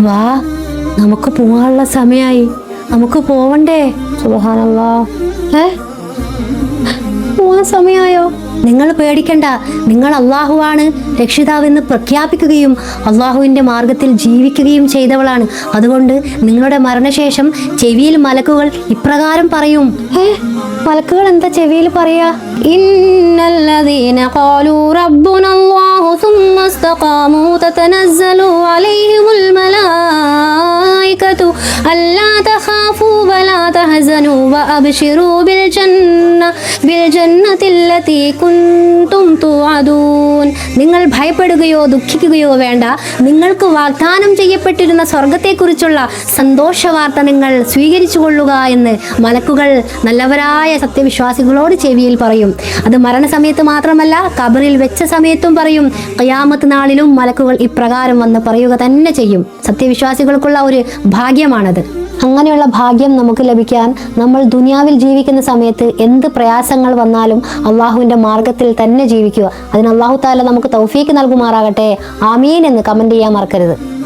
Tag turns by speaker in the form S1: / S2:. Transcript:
S1: വാ നമുക്ക് പോവാനുള്ള സമയായി. നമുക്ക് പോവണ്ടേ? സുബഹാനല്ലാ. ഏ പോവാൻ സമയമായോ നിങ്ങൾ പേടിക്കണ്ട. നിങ്ങൾ അള്ളാഹുവാണ് രക്ഷിതാവെന്ന് പ്രഖ്യാപിക്കുകയും അള്ളാഹുവിന്റെ മാർഗത്തിൽ ജീവിക്കുകയും ചെയ്തവളാണ്. അതുകൊണ്ട് നിങ്ങളുടെ മരണശേഷം ചെവിയിൽ മലക്കുകൾ ഇപ്രകാരം പറയും. മലക്കുകൾ എന്താ ചെവിയിൽ പറയാ? ഇന്നല്ലദീന ഖാലൂ റബ്ബുനല്ലാഹു സുമ്മ تتنزل عليهم الملائكة ألا تخافوا ولا تحزنوا وأبشروا بالجنة بالجنة التي كنتم توعدون. നിങ്ങൾ ഭയപ്പെടുകയോ ദുഃഖിക്കുകയോ വേണ്ട. നിങ്ങൾക്ക് വാഗ്ദാനം ചെയ്യപ്പെട്ടിരുന്ന സ്വർഗത്തെക്കുറിച്ചുള്ള സന്തോഷ വാർത്ത നിങ്ങൾ സ്വീകരിച്ചു കൊള്ളുക എന്ന് മലക്കുകൾ നല്ലവരായ സത്യവിശ്വാസികളോട് ചെവിയിൽ പറയും. അത് മരണസമയത്ത് മാത്രമല്ല കബറിൽ വെച്ച സമയത്തും പറയും. കയാമത്ത് നാളിലും മലക്കുകൾ ഇപ്രകാരം വന്ന് പറയുക തന്നെ ചെയ്യും. സത്യവിശ്വാസികൾക്കുള്ള ഒരു ഭാഗ്യമാണത്. അങ്ങനെയുള്ള ഭാഗ്യം നമുക്ക് ലഭിക്കാൻ നമ്മൾ ദുനിയാവിൽ ജീവിക്കുന്ന സമയത്ത് എന്ത് പ്രയാസങ്ങൾ വന്നാലും അള്ളാഹുവിന്റെ മാർഗത്തിൽ തന്നെ ജീവിക്കുക. അതിന് അള്ളാഹു താല നമുക്ക് തൗഫീക്ക് നൽകുമാറാകട്ടെ. ആമീൻ എന്ന് കമന്റ് ചെയ്യാൻ മറക്കരുത്.